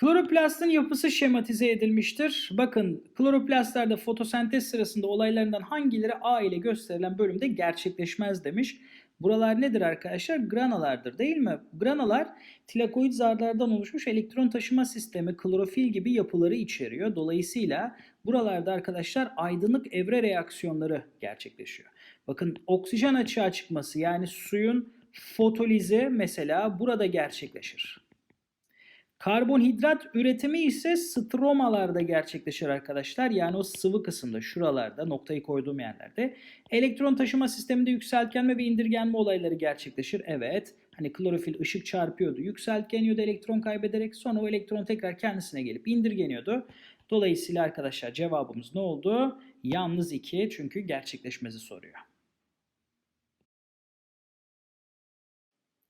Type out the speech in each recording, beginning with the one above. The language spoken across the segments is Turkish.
Kloroplastın yapısı şematize edilmiştir. Bakın kloroplastlerde fotosentez sırasında olaylarından hangileri A ile gösterilen bölümde gerçekleşmez demiş. Buralar nedir arkadaşlar? Granalardır değil mi? Granalar tilakoid zarlardan oluşmuş elektron taşıma sistemi, klorofil gibi yapıları içeriyor. Dolayısıyla buralarda arkadaşlar aydınlık evre reaksiyonları gerçekleşiyor. Bakın oksijen açığa çıkması yani suyun fotolizi mesela burada gerçekleşir. Karbonhidrat üretimi ise stromalarda gerçekleşir arkadaşlar. Yani o sıvı kısımda şuralarda noktayı koyduğum yerlerde. Elektron taşıma sisteminde yükseltgenme ve indirgenme olayları gerçekleşir. Evet hani klorofil ışık çarpıyordu yükseltgeniyordu elektron kaybederek sonra o elektron tekrar kendisine gelip indirgeniyordu. Dolayısıyla arkadaşlar cevabımız ne oldu? Yalnız 2 çünkü gerçekleşmesi soruyor.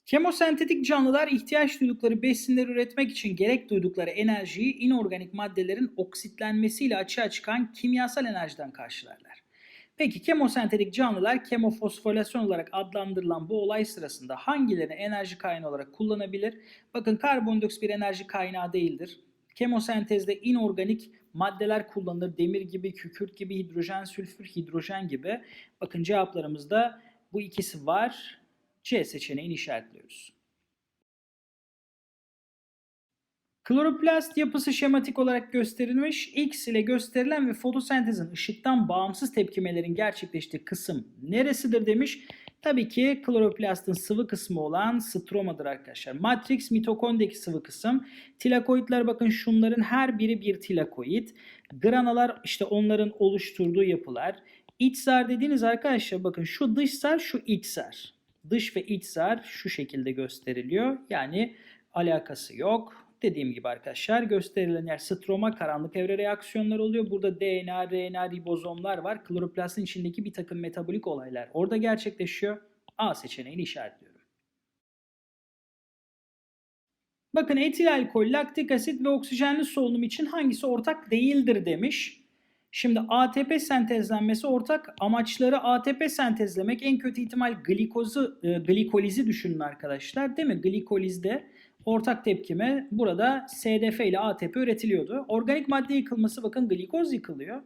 Kemosentetik canlılar ihtiyaç duydukları besinleri üretmek için gerek duydukları enerjiyi inorganik maddelerin oksitlenmesiyle açığa çıkan kimyasal enerjiden karşılarlar. Peki kemosentetik canlılar kemofosforilasyon olarak adlandırılan bu olay sırasında hangilerini enerji kaynağı olarak kullanabilir? Bakın karbondioksit bir enerji kaynağı değildir. Kemosentezde inorganik maddeler kullanılır. Demir gibi, kükürt gibi, hidrojen, sülfür, hidrojen gibi. Bakın cevaplarımızda bu ikisi var. C seçeneğini işaretliyoruz. Kloroplast yapısı şematik olarak gösterilmiş. X ile gösterilen ve fotosentezin ışıktan bağımsız tepkimelerin gerçekleştiği kısım neresidir demiş. Tabii ki kloroplastın sıvı kısmı olan stromadır arkadaşlar. Matrix mitokondriki sıvı kısım. Tilakoidler bakın şunların her biri bir tilakoid. Granalar işte onların oluşturduğu yapılar. İç zar dediğiniz arkadaşlar bakın şu dış zar şu iç zar. Dış ve iç zar şu şekilde gösteriliyor. Yani alakası yok. Dediğim gibi arkadaşlar gösterilen yer stroma karanlık evre reaksiyonları oluyor. Burada DNA, RNA, ribozomlar var. Kloroplastin içindeki bir takım metabolik olaylar orada gerçekleşiyor. A seçeneğini işaretliyorum. Bakın etil alkol, laktik asit ve oksijenli solunum için hangisi ortak değildir demiş. Şimdi ATP sentezlenmesi ortak amaçları ATP sentezlemek en kötü ihtimal glikozu, e, glikolizi düşünün arkadaşlar değil mi? Glikolizde ortak tepkime burada SDF ile ATP üretiliyordu. Organik madde yıkılması bakın glikoz yıkılıyor.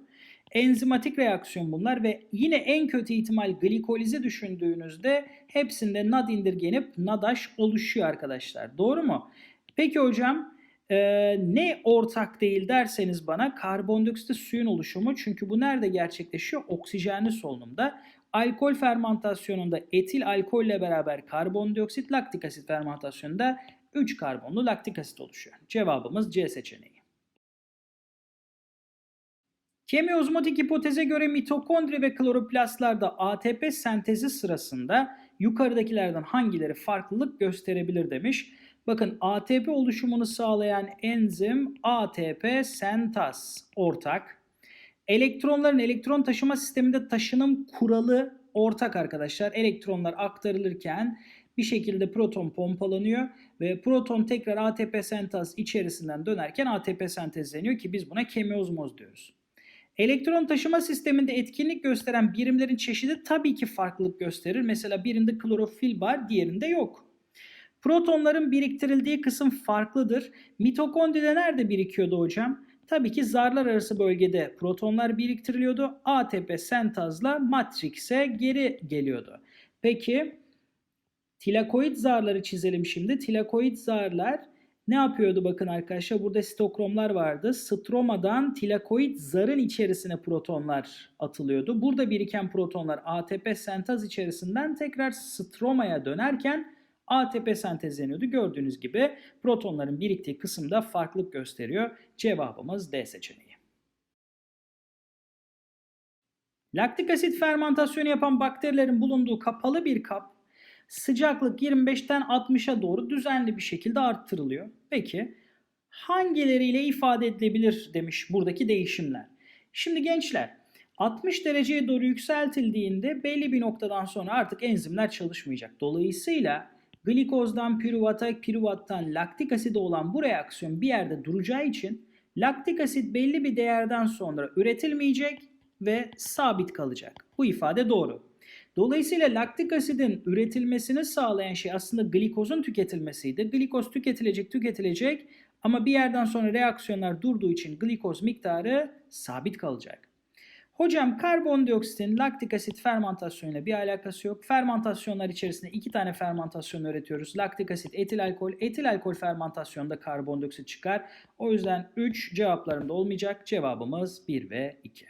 Enzimatik reaksiyon bunlar ve yine en kötü ihtimal glikolizi düşündüğünüzde hepsinde NAD indirgenip NADH oluşuyor arkadaşlar. Doğru mu? Peki hocam ee, ne ortak değil derseniz bana karbondioksitte suyun oluşumu çünkü bu nerede gerçekleşiyor? Oksijenli solunumda. Alkol fermentasyonunda etil alkolle beraber karbondioksit laktik asit fermentasyonunda 3 karbonlu laktik asit oluşuyor. Cevabımız C seçeneği. Kemiozmotik hipoteze göre mitokondri ve kloroplastlarda ATP sentezi sırasında yukarıdakilerden hangileri farklılık gösterebilir demiş. Bakın ATP oluşumunu sağlayan enzim ATP sentaz ortak. Elektronların elektron taşıma sisteminde taşınım kuralı ortak arkadaşlar. Elektronlar aktarılırken bir şekilde proton pompalanıyor ve proton tekrar ATP sentaz içerisinden dönerken ATP sentezleniyor ki biz buna kemiozmoz diyoruz. Elektron taşıma sisteminde etkinlik gösteren birimlerin çeşidi tabii ki farklılık gösterir. Mesela birinde klorofil var, diğerinde yok. Protonların biriktirildiği kısım farklıdır. Mitokondride nerede birikiyordu hocam? Tabii ki zarlar arası bölgede protonlar biriktiriliyordu. ATP sentazla matrikse geri geliyordu. Peki tilakoid zarları çizelim şimdi. Tilakoid zarlar ne yapıyordu bakın arkadaşlar burada sitokromlar vardı. Stromadan tilakoid zarın içerisine protonlar atılıyordu. Burada biriken protonlar ATP sentaz içerisinden tekrar stromaya dönerken ATP sentezleniyordu. Gördüğünüz gibi protonların biriktiği kısımda farklılık gösteriyor. Cevabımız D seçeneği. Laktik asit fermentasyonu yapan bakterilerin bulunduğu kapalı bir kap sıcaklık 25'ten 60'a doğru düzenli bir şekilde arttırılıyor. Peki hangileriyle ifade edilebilir demiş buradaki değişimler. Şimdi gençler 60 dereceye doğru yükseltildiğinde belli bir noktadan sonra artık enzimler çalışmayacak. Dolayısıyla glikozdan piruvata, piruvattan laktik aside olan bu reaksiyon bir yerde duracağı için laktik asit belli bir değerden sonra üretilmeyecek ve sabit kalacak. Bu ifade doğru. Dolayısıyla laktik asidin üretilmesini sağlayan şey aslında glikozun tüketilmesiydi. Glikoz tüketilecek tüketilecek ama bir yerden sonra reaksiyonlar durduğu için glikoz miktarı sabit kalacak. Hocam karbondioksitin laktik asit fermentasyonuyla bir alakası yok. Fermentasyonlar içerisinde iki tane fermentasyon üretiyoruz. Laktik asit, etil alkol. Etil alkol fermentasyonda karbondioksit çıkar. O yüzden 3 cevaplarında olmayacak. Cevabımız 1 ve 2.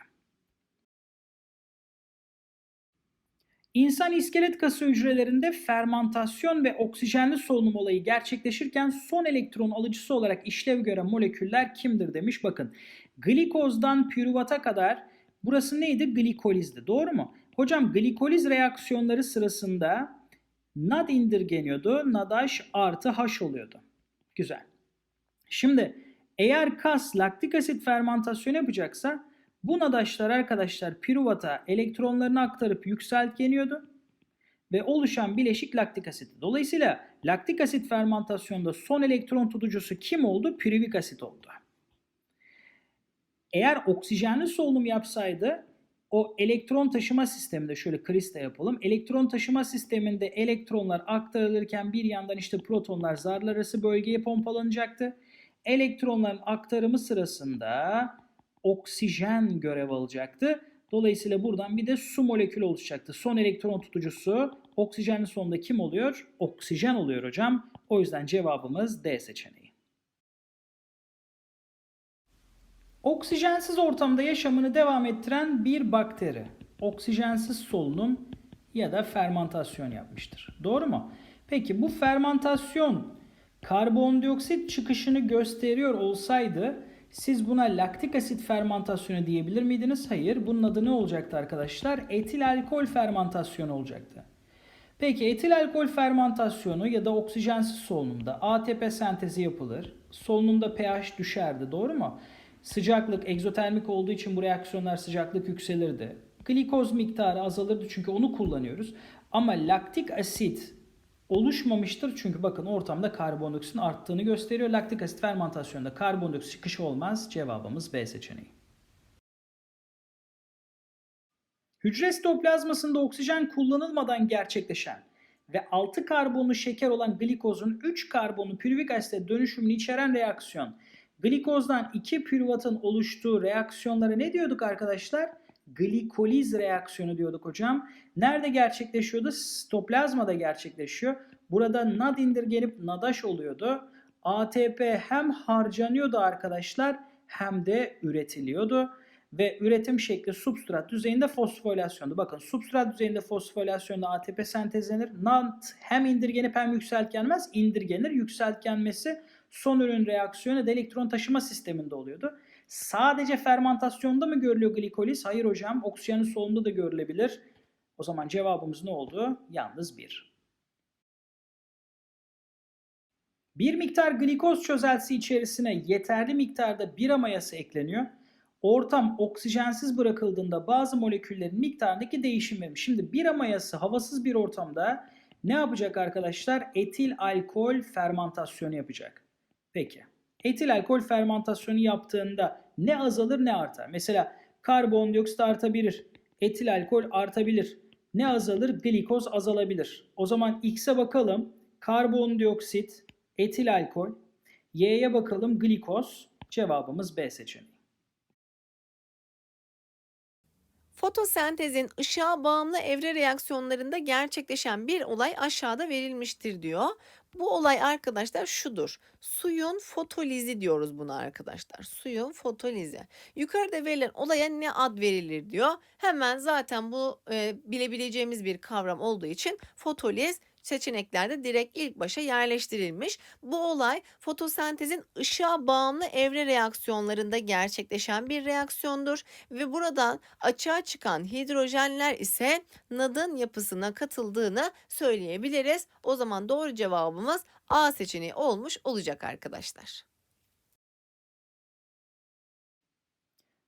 İnsan iskelet kası hücrelerinde fermantasyon ve oksijenli solunum olayı gerçekleşirken son elektron alıcısı olarak işlev gören moleküller kimdir demiş. Bakın glikozdan pürüvata kadar burası neydi? Glikolizdi. Doğru mu? Hocam glikoliz reaksiyonları sırasında NAD indirgeniyordu. NADH artı H oluyordu. Güzel. Şimdi eğer kas laktik asit fermantasyon yapacaksa bu nadaşlar arkadaşlar piruvata elektronlarını aktarıp yükseltgeniyordu ve oluşan bileşik laktik asit. Dolayısıyla laktik asit fermentasyonda son elektron tutucusu kim oldu? Piruvik asit oldu. Eğer oksijenli solunum yapsaydı o elektron taşıma sisteminde şöyle krista yapalım. Elektron taşıma sisteminde elektronlar aktarılırken bir yandan işte protonlar zarlar arası bölgeye pompalanacaktı. Elektronların aktarımı sırasında oksijen görev alacaktı. Dolayısıyla buradan bir de su molekülü oluşacaktı. Son elektron tutucusu oksijenli sonunda kim oluyor? Oksijen oluyor hocam. O yüzden cevabımız D seçeneği. Oksijensiz ortamda yaşamını devam ettiren bir bakteri oksijensiz solunum ya da fermentasyon yapmıştır. Doğru mu? Peki bu fermentasyon karbondioksit çıkışını gösteriyor olsaydı siz buna laktik asit fermentasyonu diyebilir miydiniz? Hayır. Bunun adı ne olacaktı arkadaşlar? Etil alkol fermentasyonu olacaktı. Peki etil alkol fermentasyonu ya da oksijensiz solunumda ATP sentezi yapılır. Solunumda pH düşerdi. Doğru mu? Sıcaklık egzotermik olduğu için bu reaksiyonlar sıcaklık yükselirdi. Glikoz miktarı azalırdı çünkü onu kullanıyoruz. Ama laktik asit oluşmamıştır. Çünkü bakın ortamda karbondioksitin arttığını gösteriyor. Laktik asit fermentasyonda karbondioksit çıkışı olmaz. Cevabımız B seçeneği. Hücre sitoplazmasında oksijen kullanılmadan gerçekleşen ve 6 karbonlu şeker olan glikozun 3 karbonlu pürüvik asite dönüşümünü içeren reaksiyon. Glikozdan 2 pürüvatın oluştuğu reaksiyonlara ne diyorduk arkadaşlar? Glikoliz reaksiyonu diyorduk hocam. Nerede gerçekleşiyordu? Sitoplazmada gerçekleşiyor. Burada NAD indirgenip NADAŞ oluyordu. ATP hem harcanıyordu arkadaşlar hem de üretiliyordu. Ve üretim şekli substrat düzeyinde fosforilasyondu. Bakın substrat düzeyinde fosforilasyonda ATP sentezlenir. NAD hem indirgenip hem yükseltgenmez. İndirgenir. Yükseltgenmesi son ürün reaksiyonu da elektron taşıma sisteminde oluyordu. Sadece fermentasyonda mı görülüyor glikoliz? Hayır hocam. Oksijenin solunda da görülebilir. O zaman cevabımız ne oldu? Yalnız 1. Bir miktar glikoz çözeltisi içerisine yeterli miktarda bira mayası ekleniyor. Ortam oksijensiz bırakıldığında bazı moleküllerin miktarındaki değişim verilmiş. Şimdi bira mayası havasız bir ortamda ne yapacak arkadaşlar? Etil alkol fermentasyonu yapacak. Peki. Etil alkol fermentasyonu yaptığında ne azalır ne artar? Mesela karbondioksit artabilir. Etil alkol artabilir. Ne azalır? Glikoz azalabilir. O zaman X'e bakalım. Karbondioksit, etil alkol. Y'ye bakalım glikoz. Cevabımız B seçeneği. Fotosentezin ışığa bağımlı evre reaksiyonlarında gerçekleşen bir olay aşağıda verilmiştir diyor. Bu olay arkadaşlar şudur. Suyun fotolizi diyoruz buna arkadaşlar. Suyun fotolizi. Yukarıda verilen olaya ne ad verilir diyor. Hemen zaten bu e, bilebileceğimiz bir kavram olduğu için fotoliz seçeneklerde direkt ilk başa yerleştirilmiş. Bu olay fotosentezin ışığa bağımlı evre reaksiyonlarında gerçekleşen bir reaksiyondur ve buradan açığa çıkan hidrojenler ise NAD'ın yapısına katıldığını söyleyebiliriz. O zaman doğru cevabımız A seçeneği olmuş olacak arkadaşlar.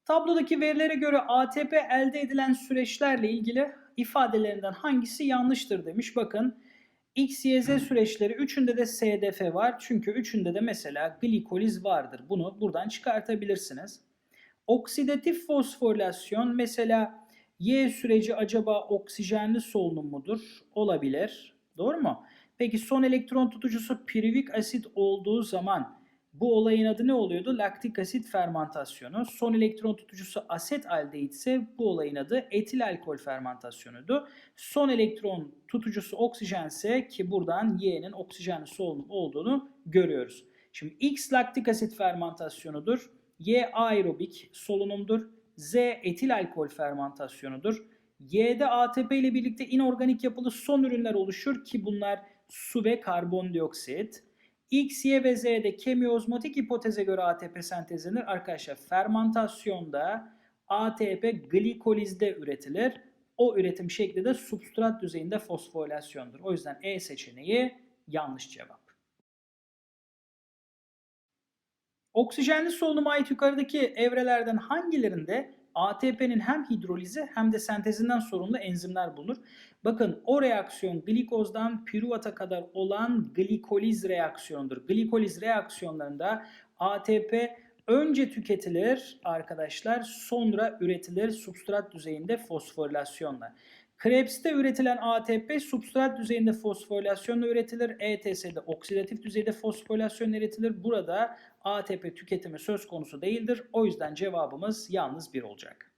Tablodaki verilere göre ATP elde edilen süreçlerle ilgili ifadelerinden hangisi yanlıştır demiş. Bakın X, Y, Z süreçleri üçünde de SDF var. Çünkü üçünde de mesela glikoliz vardır. Bunu buradan çıkartabilirsiniz. Oksidatif fosforilasyon mesela Y süreci acaba oksijenli solunum mudur? Olabilir. Doğru mu? Peki son elektron tutucusu piruvik asit olduğu zaman bu olayın adı ne oluyordu? Laktik asit fermentasyonu. Son elektron tutucusu asetaldehit ise bu olayın adı etil alkol fermentasyonudu. Son elektron tutucusu oksijense ki buradan Y'nin oksijenli solunum olduğunu görüyoruz. Şimdi X laktik asit fermentasyonudur. Y aerobik solunumdur. Z etil alkol fermentasyonudur. Y'de ATP ile birlikte inorganik yapılı son ürünler oluşur ki bunlar su ve karbondioksit. X, Y ve Z'de kemiozmotik hipoteze göre ATP sentezlenir. Arkadaşlar fermentasyonda ATP glikolizde üretilir. O üretim şekli de substrat düzeyinde fosforilasyondur. O yüzden E seçeneği yanlış cevap. Oksijenli solunuma ait yukarıdaki evrelerden hangilerinde ATP'nin hem hidrolizi hem de sentezinden sorumlu enzimler bulunur? Bakın o reaksiyon glikozdan piruvata kadar olan glikoliz reaksiyonudur. Glikoliz reaksiyonlarında ATP önce tüketilir arkadaşlar sonra üretilir substrat düzeyinde fosforilasyonla. Krebs'te üretilen ATP substrat düzeyinde fosforilasyonla üretilir. ETS'de oksidatif düzeyde fosforilasyon üretilir. Burada ATP tüketimi söz konusu değildir. O yüzden cevabımız yalnız bir olacak.